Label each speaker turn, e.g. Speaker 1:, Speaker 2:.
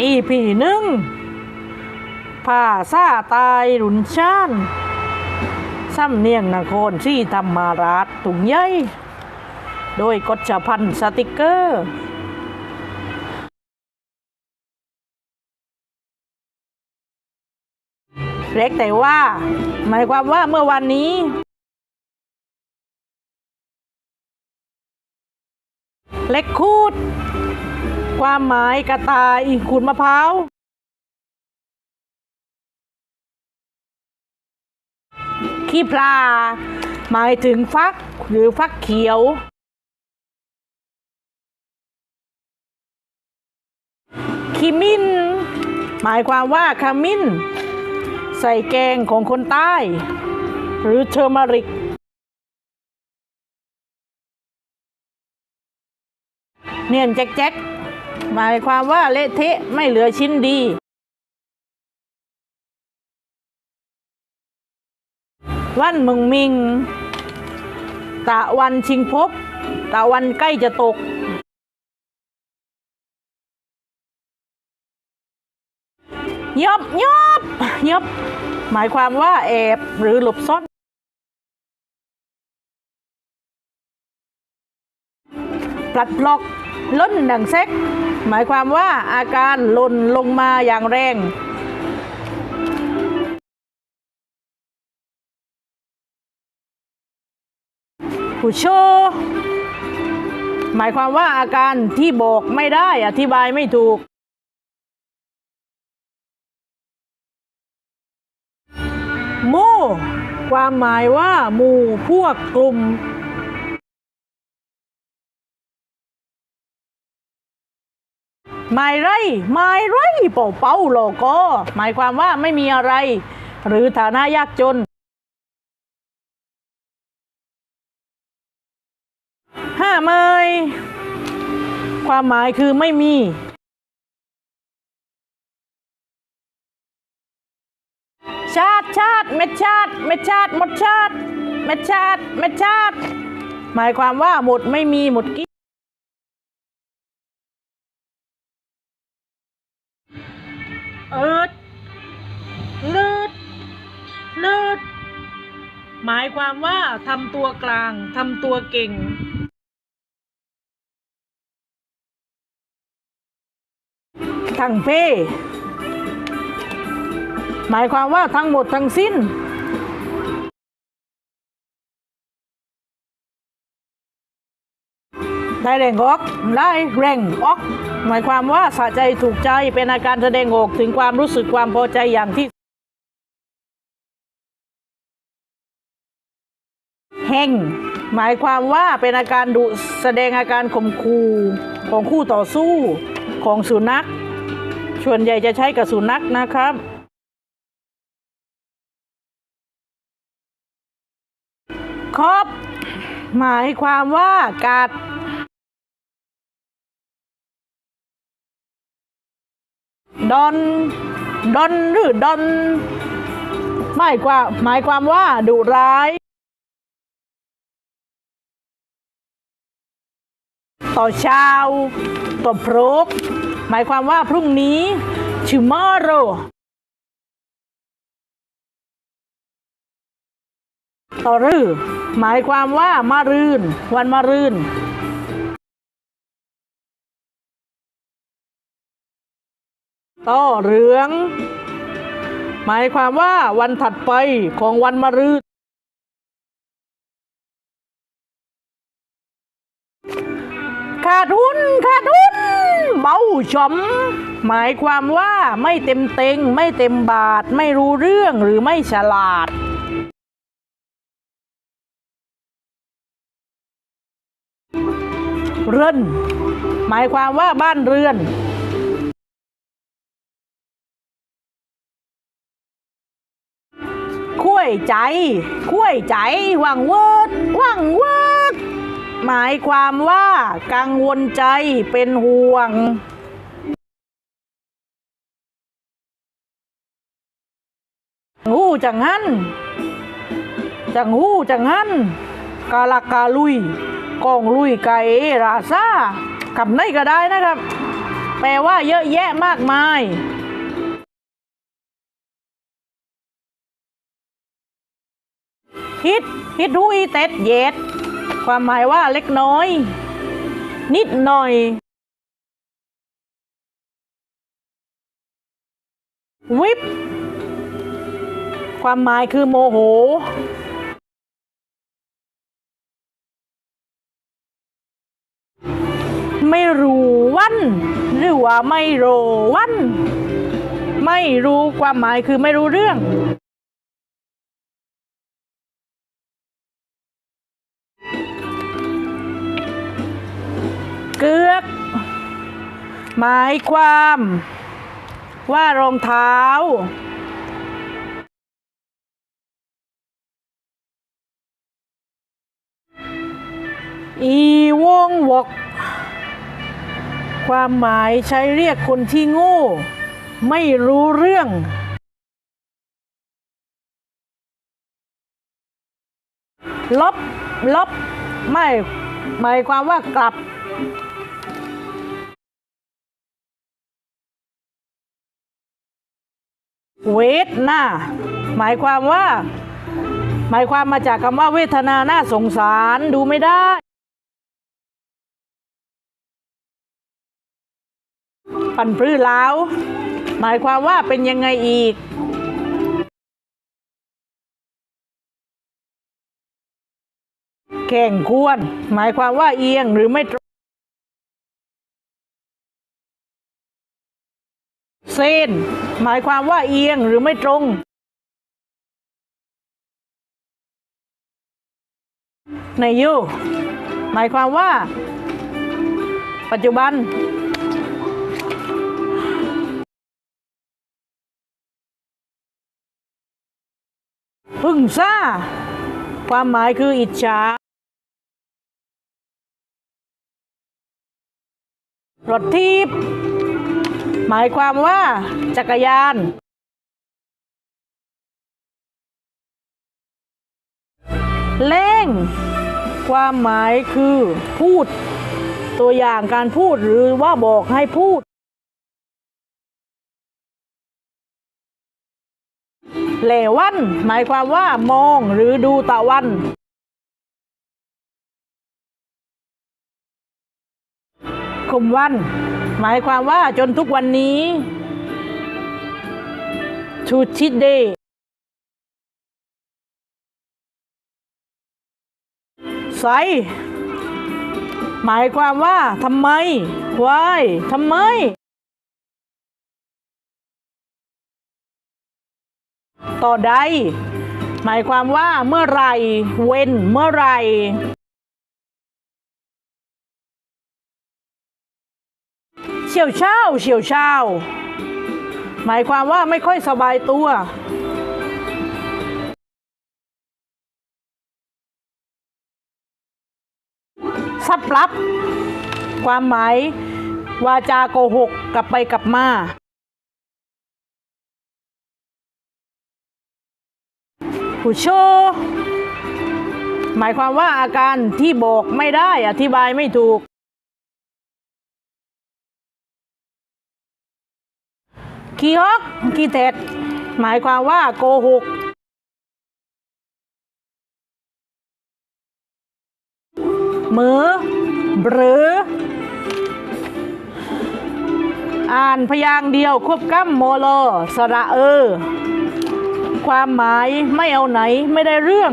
Speaker 1: อีพีหนึ่งผ่าซาตายหลุนชานซ้ำเนียงนครที่ธรรมาราชถุงใหญ่โดยกฎชพันสติกเกอร์เล็กแต่ว่า หมายความว่าเมื่อวันนี้ เล็กคูด ความหมายกระต่ายขูดมะพร้าวขี้ปลา หมายถึงฟักหรือฟักเขียว ขีมิ้น หมายความว่าขมิ้น ใส่แกงของคนใต้ หรือเทอร์มาริก เนียนแจ๊กแจ๊ก หมายความว่าเละเทะไม่เหลือชิ้นดีวันมึงมิง ตะวันชิงพบ ตะวันใกล้จะตก ยบยบยบ หมายความว่าแอบหรือหลบซ่อน ปลัดปลอก ล้นดังเซ็ก หมายความว่าอาการหล่นลงมาอย่างแรงผู้โชว์หมายความว่าอาการที่บอกไม่ได้อธิบายไม่ถูก โม่ความหมายว่าหมู่พวกกลุ่ม ไม่ไรไม่ไรเป่าเป่าโลโก็หมายความว่าไม่มีอะไร หรือฐานะยากจนห้าเมยความหมายคือไม่มีชาติชาติเม็ดชาติเม็ดชาติหมดชาติเม็ดชาติเม็ดชาติ หมายความว่าหมดไม่มีหมดกี้ เอิดลืดลืดหมายความว่าทำตัวกลางทำตัวเก่งทั้งเพหมายความว่าทั้งหมดทั้งสิ้น ได้แรงออก ได้แรงออก หมายความว่าสะใจถูกใจเป็นอาการแสดงออกถึงความรู้สึกความพอใจอย่างที่ แห่งหมายความว่าเป็นอาการดุแสดงอาการข่มขู่ของคู่ต่อสู้ของสุนัขส่วนใหญ่จะใช้กับสุนัขนะครับ ครบหมายความว่ากัด ดอนดอนหรือดอนหมายความหมายความว่าดุร้าย ต่อเช้าต่อพรบหมายความว่าพรุ่งนี้ tomorrow ต่อรือหมายความว่ามารืนวันมารืน ต่อเหลือง หมายความว่าวันถัดไปของวันมารืนขาดทุนขาดทุนเบาชมหมายความว่าไม่เต็มเต็ง ไม่เต็มบาท ไม่รู้เรื่องหรือไม่ฉลาดเรือนหมายความว่าบ้านเรือน คุ้ยใจคุ้ยใจหวังเวิร์ดหวังเวิร์ดหมายความว่ากังวลใจเป็นห่วงหูจังหันจังหูจังหันกาลักกาลุยกองลุยไก่ราซาคำไหนก็ได้นะครับ แปลว่าเยอะแยะมากมาย ฮิตฮิตฮุยเต็ดเย็ด ความหมายว่าเล็กน้อย นิดหน่อย วิบ ความหมายคือโมโห ไม่รู้วัน หรือว่าไม่โรวัน ไม่รู้ความหมายคือไม่รู้เรื่อง เกือก หมายความ ว่ารองเท้า อีวงวอกความหมายใช้เรียกคนที่โง่ ไม่รู้เรื่องลบลบไม่หมายความว่ากลับ เวทนาหมายความว่า หมายความมาจากคำว่าเวทนาน่าสงสารดูไม่ได้ ปั่นปลื้อแล้ว หมายความว่าเป็นยังไงอีก แข่งควร หมายความว่าเอียงหรือไม่ตรง เส้นหมายความว่าเอียงหรือไม่ตรง ในยูหมายความว่า ปัจจุบัน พึ่งซ่า ความหมายคืออิจฉา รถทีบ หมายความว่าจักรยานเล่ง ความหมายคือพูด ตัวอย่างการพูดหรือว่าบอกให้พูด เหลวัน หมายความว่ามองหรือดูตะวัน คมวัน หมายความว่าจนทุกวันนี้ to today ใสหมายความว่าทำไม why ทำไม ต่อใด หมายความว่าเมื่อไรเว้นเมื่อไร ฉียวเช่าเฉียวเช่าหมายความว่าไม่ค่อยสบายตัวซับรับ ความหมายวาจาโกหกกลับไปกลับมา ผู้โชว์หมายความว่าอาการที่บอกไม่ได้อธิบายไม่ถูก ขี้ฮอกขี้เท็ดหมายความว่าโกหกมือหรือ อ่านพยางค์เดียวควบกล้ำโมโล สระเออ ความหมายไม่เอาไหนไม่ได้เรื่อง